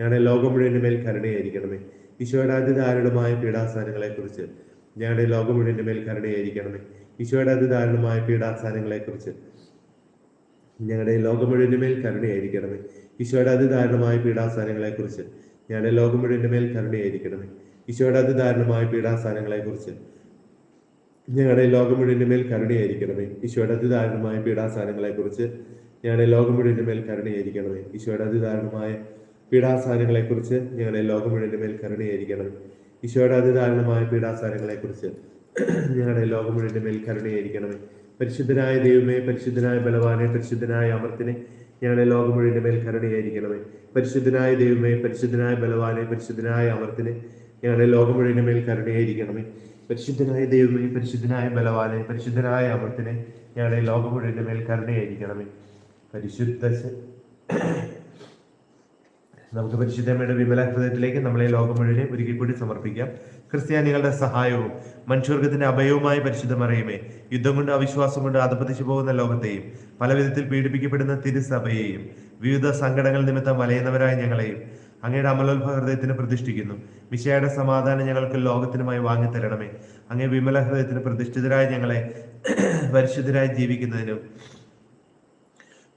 ഞങ്ങളുടെ ലോകം മേൽ കരുണയായിരിക്കണമേ. ഈശോയുടെ അതിദാരുണമായ പീഡാസാരങ്ങളെ കുറിച്ച് ഞങ്ങളുടെ ലോകം മേൽ കരുണയായിരിക്കണമേ. ഈശോയുടെ അതിദാരുണമായ പീഡാസാരങ്ങളെ കുറിച്ച് ഞങ്ങളുടെ ലോകം മേൽ കരുണയായിരിക്കണമേ. ഈശോയുടെ അതിദാരുണമായ പീഡാസ്ഥാനങ്ങളെ കുറിച്ച് ഞങ്ങളുടെ ലോകം മുഴുവന്റെ മേൽ കരുണയായിരിക്കണമേ. ഈശോയുടെ അതിദാരുണമായ പീഡാസ്ഥാനങ്ങളെ കുറിച്ച് ഞങ്ങളുടെ ലോകം മുഴുവന്റെ മേൽ കരുണയായിരിക്കണമേ. ഈശോയുടെ അതിദാരുണമായ പീഡാസ്ഥാനങ്ങളെ കുറിച്ച് ഞങ്ങളുടെ ലോകം മുഴുവന്റെ മേൽ കരുണയായിരിക്കണമേ. ഈശോയുടെ അതിദാരുണമായ പീഡാസ്ഥാനങ്ങളെ കുറിച്ച് ഞങ്ങളുടെ ലോകം മുഴുവന്റെ മേൽ കരുണയായിരിക്കണമേ. ഈശോയുടെ അതിദാരുണമായ പീഡാസ്ഥാനങ്ങളെ കുറിച്ച് ഞങ്ങളുടെ ലോകം മുഴുവന്റെ മേൽ കരുണയായിരിക്കണമേ. പരിശുദ്ധനായ ദൈവമേ പരിശുദ്ധനായ ബലവാനെ പരിശുദ്ധനായ അമർത്തിനെ ഞങ്ങളുടെ ലോകം മുഴുവന്റെ മേൽ കരുണയായിരിക്കണമേ പരിശുദ്ധനായ ദൈവമേ പരിശുദ്ധനായ ബലവാനെ പരിശുദ്ധനായ അമർത്തിനെ ഞങ്ങളുടെ ലോകം മുഴുവന്റെ മേൽ കരുണയായിരിക്കണമേ. പരിശുദ്ധനായ ദൈവമേ പരിശുദ്ധനായ ബലവാനെ പരിശുദ്ധനായ അമർത്തിനെ ഞങ്ങളുടെ ലോകം മുഴുവന്റെ മേൽ കരുണയായിരിക്കണമേ. പരിശുദ്ധ നമുക്ക് പരിശുദ്ധമ്മയുടെ വിമല ഹൃദയത്തിലേക്ക് നമ്മളെ ലോകം മുഴുവനെ ഒരിക്കൽ കൂടി സമർപ്പിക്കാം. ക്രിസ്ത്യാനികളുടെ സഹായവും മനുഷ്യവർഗത്തിന്റെ അഭയവുമായി പരിശുദ്ധമറിയുമേ. യുദ്ധം കൊണ്ട് അവിശ്വാസം കൊണ്ട് അധപതിച്ചു പോകുന്ന ലോകത്തെയും പല വിധത്തിൽ പീഡിപ്പിക്കപ്പെടുന്ന തിരുസഭയെയും വിവിധ സങ്കടങ്ങൾ നിമിത്തം വലയുന്നവരായ ഞങ്ങളെയും അങ്ങയുടെ അമലോത്ഭ ഹൃദയത്തിന് പ്രതിഷ്ഠിക്കുന്നു. മിശയുടെ സമാധാനം ഞങ്ങൾക്ക് ലോകത്തിനുമായി വാങ്ങി തരണമേ. അങ്ങേ വിമല ഹൃദയത്തിന് പ്രതിഷ്ഠിതരായ ഞങ്ങളെ പരിശുദ്ധരായി ജീവിക്കുന്നതിനും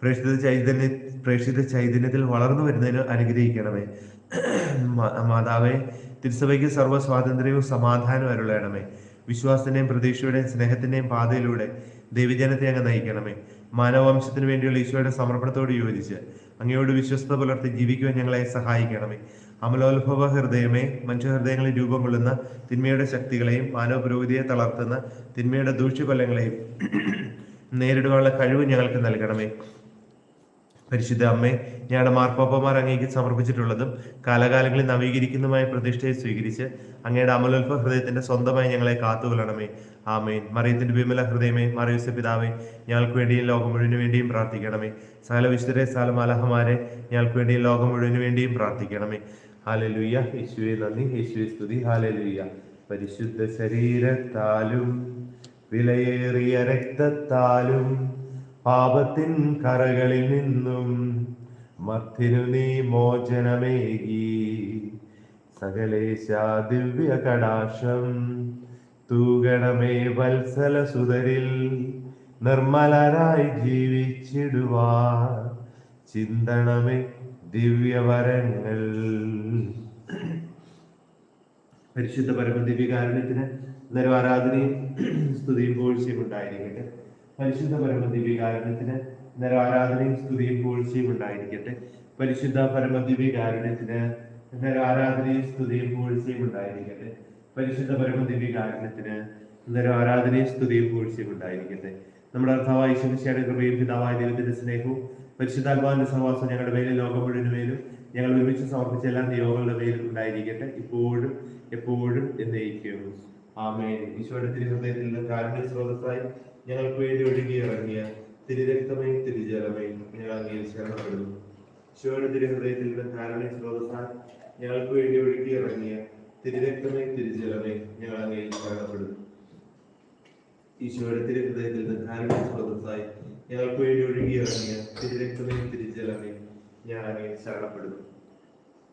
പ്രേക്ഷിത ചൈതന്യ പ്രേക്ഷിത ചൈതന്യത്തിൽ വളർന്നു വരുന്നതിനും അനുഗ്രഹിക്കണമേ. മാതാവേ തിരുസഭയ്ക്ക് സർവ സ്വാതന്ത്ര്യവും സമാധാനവും അരുളയണമേ വിശ്വാസത്തിന്റെയും പ്രതീക്ഷയുടെയും സ്നേഹത്തിന്റെയും പാതയിലൂടെ ദൈവജനത്തെ അങ്ങ് നയിക്കണമേ. മാനവവംശത്തിന് വേണ്ടിയുള്ള ഈശോയുടെ സമർപ്പണത്തോട് യോജിച്ച് അങ്ങയോട് വിശ്വസ്ത പുലർത്തി ജീവിക്കുവാൻ ഞങ്ങളെ സഹായിക്കണമേ. അമലോത്ഭവ ഹൃദയമേ മനുഷ്യഹൃദയങ്ങളിൽ രൂപം കൊള്ളുന്ന തിന്മയുടെ ശക്തികളെയും മാനവ പുരോഗതിയെ തളർത്തുന്ന തിന്മയുടെ ദൂഷ്യഫലങ്ങളെയും നേരിടുവാനുള്ള കഴിവ് ഞങ്ങൾക്ക് നൽകണമേ. പരിശുദ്ധ അമ്മേ ഞങ്ങളുടെ മാർപ്പാപ്പമാർ അങ്ങേക്ക് സമർപ്പിച്ചിട്ടുള്ളതും കാലകാലങ്ങളിൽ നവീകരിക്കുന്നതുമായ പ്രതിഷ്ഠയെ സ്വീകരിച്ച് അങ്ങയുടെ അമലോൽഫ ഹൃദയത്തിന്റെ സ്വന്തമായി ഞങ്ങളെ കാത്തുകൊള്ളണമേ. ആമേൻ. മറിയത്തിന്റെ വിമല ഹൃദയമേ മറിയൂസ പിതാവേ ഞങ്ങൾക്ക് വേണ്ടിയും ലോകം മുഴുവനു വേണ്ടിയും പ്രാർത്ഥിക്കണമേ. സകല വിശുദ്ധരെ സകലമാലഹമാരെ ഞങ്ങൾക്ക് വേണ്ടിയും ലോകം മുഴുവനു വേണ്ടിയും പ്രാർത്ഥിക്കണമേ. ഹാലലുയ്യ യേശുവെ നന്ദി. യേശുവെ സ്തുതി. ഹാലലുയ്യ പരിശുദ്ധ ശരീരത്താലും വിലയേറിയ രക്തത്താലും പാപത്തിൻ കറകളിൽ നിന്നും മത്തിനു നീ മോചനമേകി. സകലേശ ദിവ്യ കടാശം തൂകണമേ വത്സല സുതരിൽ നിർമ്മലരായി ജീവിച്ചിടുവാ ചിന്തണമേ ദിവ്യവരങ്ങൾ. പരിശുദ്ധ പരമദിവ്യകാരുണ്യത്തിന് അന്നേരം ആരാധനയും സ്തുതിയും പോഴ്ചയും ഉണ്ടായിരിക്കട്ടെ. പരിശുദ്ധ പരമദിവികാരണത്തിന് നേരം ആരാധനയും സ്തുതിയും പൂഴ്ചയും ഉണ്ടായിരിക്കട്ടെ. പരിശുദ്ധ പരമദിവികാരണത്തിന് നേരം ആരാധനയും സ്തുതിയും പൂഴ്ചയും ഉണ്ടായിരിക്കട്ടെ. പരിശുദ്ധ പരമദിവികാരണത്തിന് നേരം ആരാധനയും സ്തുതിയും പൂഴ്ചയും ഉണ്ടായിരിക്കട്ടെ. നമ്മുടെ അർത്ഥമായ ഈശ്വരശയുടെ കൃപയും പിതാവായ ദൈവത്തിന്റെ സ്നേഹവും പരിശുദ്ധാത്മാവിന്റെ സഹവാസം ഞങ്ങളുടെ മേലും ലോകം മുഴുവനും മേലും ഞങ്ങൾ ഒരുമിച്ച് സമർപ്പിച്ച എല്ലാ നിയോഗങ്ങളുടെ മേലും ഉണ്ടായിരിക്കട്ടെ. ഇപ്പോഴും എപ്പോഴും എന്നേക്കും. ആമേ ഈശോയുടെ തിരുഹൃദയത്തിൽ നിന്ന് കാരുണ്യ സ്രോതസ്സായി ഞങ്ങൾക്ക് വേണ്ടി ഒഴുകി ഇറങ്ങിയ തിരുരക്തമേ തിരുജലമേ ഞങ്ങൾ അങ്ങയിൽ ശരണപ്പെടുന്നു. ശിവന്റെ തിരുഹൃദയത്തിലൂടെ കാരുണ്യ സ്രോതസ്സായി ഞങ്ങൾക്ക് വേണ്ടി ഒഴുകി ഇറങ്ങിയ തിരുരക്തമേ തിരുജലമേ ഞങ്ങൾ അങ്ങയിൽ ശരണപ്പെടുന്നു. ഈശോയുടെ തിരുഹൃദയത്തിൽ നിന്ന് കാരുണ്യ സ്രോതസ്സായി ഞങ്ങൾക്ക് വേണ്ടി ഒഴുകി ഇറങ്ങിയ തിരുരക്തമേ തിരുജലമേ ഞാൻ അങ്ങയിൽ ശരണപ്പെടുന്നു.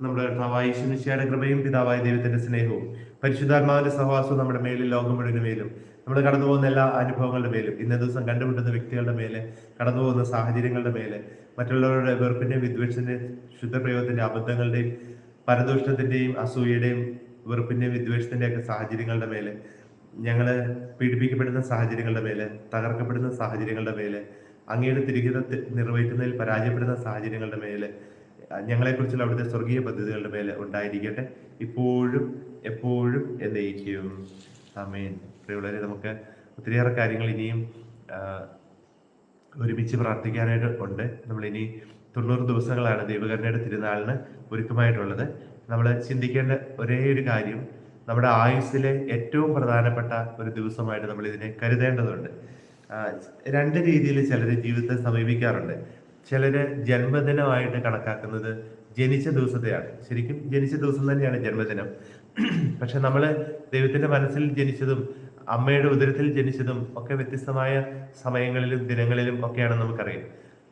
നമ്മുടെ കർത്താവായ ഈശ്വരയുടെ കൃപയും പിതാവായ ദൈവത്തിന്റെ സ്നേഹവും പരിശുദ്ധാത്മാവിന്റെ സഹവാസവും നമ്മുടെ മേലിൽ ലോകം മുഴുവനും മേലും നമ്മൾ കടന്നു പോകുന്ന എല്ലാ അനുഭവങ്ങളുടെ മേലും ഇന്ന ദിവസം കണ്ടുമുട്ടുന്ന വ്യക്തികളുടെ മേലെ കടന്നു പോകുന്ന സാഹചര്യങ്ങളുടെ മേലെ മറ്റുള്ളവരുടെ വെറുപ്പിന്റെയും വിദ്വേഷത്തിന്റെ ശുദ്ധപ്രയോഗത്തിന്റെ അബദ്ധങ്ങളുടെയും പരദൂഷണത്തിന്റെയും അസൂയയുടെയും വെറുപ്പിന്റെയും വിദ്വേഷത്തിന്റെയൊക്കെ സാഹചര്യങ്ങളുടെ മേലെ ഞങ്ങളെ പീഡിപ്പിക്കപ്പെടുന്ന സാഹചര്യങ്ങളുടെ മേലെ തകർക്കപ്പെടുന്ന സാഹചര്യങ്ങളുടെ മേലെ അങ്ങയുടെ തിരികിത നിർവഹിക്കുന്നതിൽ പരാജയപ്പെടുന്ന സാഹചര്യങ്ങളുടെ മേലെ ഞങ്ങളെക്കുറിച്ചുള്ള അവിടുത്തെ സ്വർഗീയ പദ്ധതികളുടെ മേലെ ഉണ്ടായിരിക്കട്ടെ. ഇപ്പോഴും എപ്പോഴും എന്നേക്കും. ആമേൻ. പ്രിയമുള്ളവരെ നമുക്ക് ഒത്തിരിയേറെ കാര്യങ്ങൾ ഇനിയും ഒരുമിച്ച് പ്രാർത്ഥിക്കാനായിട്ട് ഉണ്ട്. നമ്മൾ ഇനി തൊണ്ണൂറ് ദിവസങ്ങളാണ് ദൈവകരുണയുടെ തിരുനാളിന് ഒരുക്കമായിട്ടുള്ളത്. നമ്മൾ ചിന്തിക്കേണ്ട ഒരേ ഒരു കാര്യം നമ്മുടെ ആയുസ്സിലെ ഏറ്റവും പ്രധാനപ്പെട്ട ഒരു ദിവസമായിട്ട് നമ്മൾ ഇതിനെ കരുതേണ്ടതുണ്ട് രണ്ട് രീതിയിൽ ചിലർ ജീവിതത്തെ സമീപിക്കാറുണ്ട്. ചിലര് ജന്മദിനമായിട്ട് കണക്കാക്കുന്നത് ജനിച്ച ദിവസത്തെയാണ്. ശരിക്കും ജനിച്ച ദിവസം തന്നെയാണ് ജന്മദിനം. പക്ഷെ നമ്മൾ ദൈവത്തിന്റെ മനസ്സിൽ ജനിച്ചതും അമ്മയുടെ ഉദരത്തിൽ ജനിച്ചതും ഒക്കെ വ്യത്യസ്തമായ സമയങ്ങളിലും ദിനങ്ങളിലും ഒക്കെയാണ് നമുക്കറിയാം.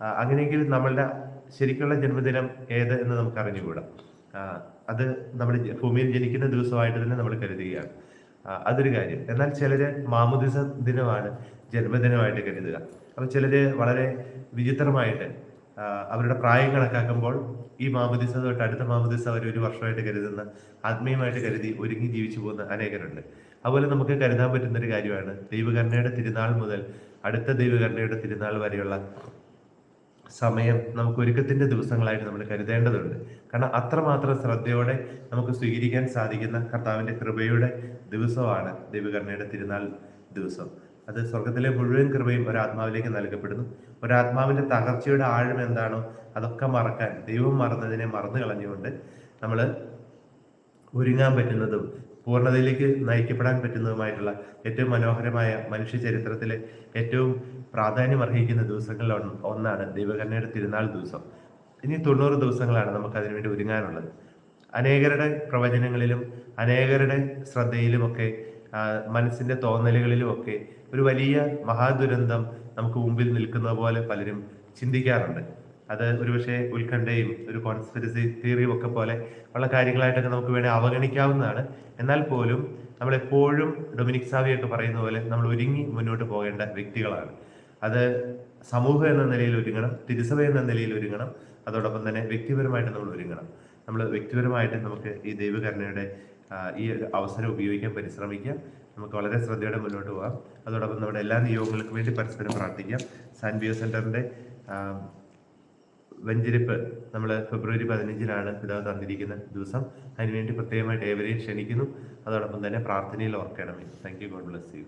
അങ്ങനെയെങ്കിൽ നമ്മളുടെ ശരിക്കുള്ള ജന്മദിനം ഏത് എന്ന് നമുക്ക് അറിഞ്ഞുകൂടാ അത് നമ്മൾ ഭൂമിയിൽ ജനിക്കുന്ന ദിവസമായിട്ട് തന്നെ നമ്മൾ കരുതുകയാണ്. അതൊരു കാര്യം. എന്നാൽ ചിലര് മാമുദിസ ദിനമാണ് ജന്മദിനമായിട്ട് കരുതുക. അപ്പൊ ചിലര് വളരെ വിചിത്രമായിട്ട് അവരുടെ പ്രായം കണക്കാക്കുമ്പോൾ ഈ മാമദിസ തൊട്ട് അടുത്ത മാമദിസ അവർ ഒരു വർഷമായിട്ട് കരുതുന്ന ആത്മീയമായിട്ട് കരുതി ഒരുങ്ങി ജീവിച്ചു പോകുന്ന അനേകരുണ്ട്. അതുപോലെ നമുക്ക് കരുതാൻ പറ്റുന്ന ഒരു കാര്യമാണ് ദൈവകരുണയുടെ തിരുനാൾ മുതൽ അടുത്ത ദൈവകരുണയുടെ തിരുനാൾ വരെയുള്ള സമയം നമുക്ക് ഒരുക്കത്തിന്റെ ദിവസങ്ങളായിട്ട് നമ്മൾ കരുതേണ്ടതുണ്ട്. കാരണം അത്രമാത്രം ശ്രദ്ധയോടെ നമുക്ക് സ്വീകരിക്കാൻ സാധിക്കുന്ന കർത്താവിന്റെ കൃപയുടെ ദിവസമാണ് ദൈവകരുണയുടെ തിരുനാൾ ദിവസം. അത് സ്വർഗത്തിലെ മുഴുവൻ കൃപയും ഒരാത്മാവിലേക്ക് നൽകപ്പെടുന്നു. ഒരാത്മാവിന്റെ തകർച്ചയുടെ ആഴം എന്താണോ അതൊക്കെ മറക്കാൻ ദൈവം മറന്നതിനെ മറന്നു കളഞ്ഞുകൊണ്ട് നമ്മൾ ഒരുങ്ങാൻ പറ്റുന്നതും പൂർണതയിലേക്ക് നയിക്കപ്പെടാൻ പറ്റുന്നതുമായിട്ടുള്ള ഏറ്റവും മനോഹരമായ മനുഷ്യ ചരിത്രത്തിലെ ഏറ്റവും പ്രാധാന്യം അർഹിക്കുന്ന ദിവസങ്ങളിൽ ഒന്നാണ് ദൈവകന്യയുടെ തിരുനാൾ ദിവസം. ഇനി തൊണ്ണൂറ് ദിവസങ്ങളാണ് നമുക്ക് അതിനുവേണ്ടി ഒരുങ്ങാനുള്ളത്. അനേകരുടെ പ്രവചനങ്ങളിലും അനേകരുടെ ശ്രദ്ധയിലുമൊക്കെ മനസ്സിന്റെ തോന്നലുകളിലുമൊക്കെ ഒരു വലിയ മഹാദുരന്തം നമുക്ക് മുമ്പിൽ നിൽക്കുന്ന പോലെ പലരും ചിന്തിക്കാറുണ്ട്. അത് ഒരുപക്ഷെ ഉത്കണ്ഠയും ഒരു കോൺസ്പിറസി തിയറിയും ഒക്കെ പോലെ ഉള്ള കാര്യങ്ങളായിട്ടൊക്കെ നമുക്ക് വേണേൽ അവഗണിക്കാവുന്നതാണ്. എന്നാൽ പോലും നമ്മളെപ്പോഴും ഡൊമിനിക് സാവിയൊക്കെ പറയുന്ന പോലെ നമ്മൾ ഒരുങ്ങി മുന്നോട്ട് പോകേണ്ട വ്യക്തികളാണ്. അത് സമൂഹം എന്ന നിലയിൽ ഒരുങ്ങണം തിരുസഭ എന്ന നിലയിൽ ഒരുങ്ങണം അതോടൊപ്പം തന്നെ വ്യക്തിപരമായിട്ട് നമ്മൾ ഒരുങ്ങണം. നമ്മൾ വ്യക്തിപരമായിട്ട് നമുക്ക് ഈ ദൈവകരുണയുടെ ഈ അവസരം ഉപയോഗിക്കാൻ പരിശ്രമിക്കാം. നമുക്ക് വളരെ ശ്രദ്ധയോടെ മുന്നോട്ട് പോകാം അതോടൊപ്പം നമ്മുടെ എല്ലാ നിയോഗങ്ങൾക്കും വേണ്ടി പരസ്പരം പ്രാർത്ഥിക്കാം. സാൻ ബിയോ സെന്ററിന്റെ വെഞ്ചരിപ്പ് നമ്മൾ ഫെബ്രുവരി പതിനഞ്ചിനാണ് പിതാവ് തന്നിരിക്കുന്ന ദിവസം. അതിനുവേണ്ടി പ്രത്യേകമായിട്ട് ഏവരെയും ക്ഷണിക്കുന്നു. അതോടൊപ്പം തന്നെ പ്രാർത്ഥനയിൽ ഓർക്കണമേ. Thank you God bless you